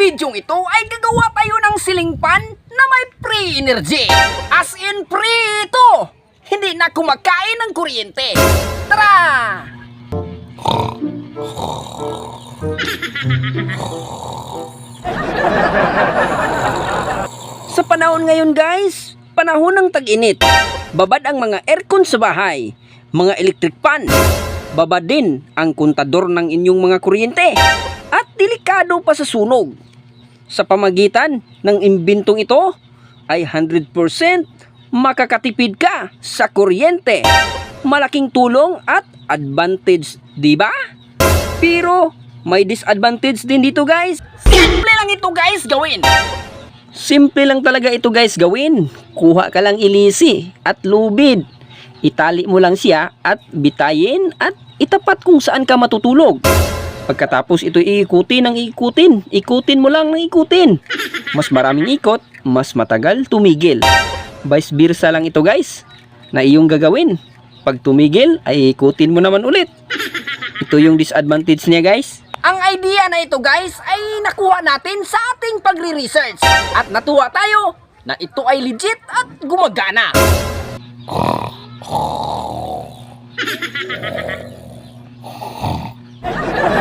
bidyong ito ay gagawa tayo ng siling pan na may free energy. As in free ito! Hindi na kumakain ng kuryente. Tara! Sa panahon ngayon guys, panahon ng tag-init. Babad ang mga aircon sa bahay, mga electric fan. Babad din ang kontador ng inyong mga kuryente. At delikado pa sa sunog. Sa pamagitan ng imbintong ito ay 100% makakatipid ka sa kuryente. Malaking tulong at advantage, di ba? Pero may disadvantage din dito guys. Simple lang ito guys gawin. Simple lang talaga ito guys gawin. Kuha ka lang ilisi at lubid. Itali mo lang siya at bitayin at itapat kung saan ka matutulog. Pagkatapos ito iikutin ng ikutin. Ikutin mo lang ng ikutin. Mas maraming ikot, mas matagal tumigil. Vice versa lang ito guys. Na iyong gagawin. Pag tumigil ay ikutin mo naman ulit. Ito yung disadvantage niya guys. Ang idea na ito guys ay nakuha natin sa ating pagre-research. At natuwa tayo na ito ay legit at gumagana.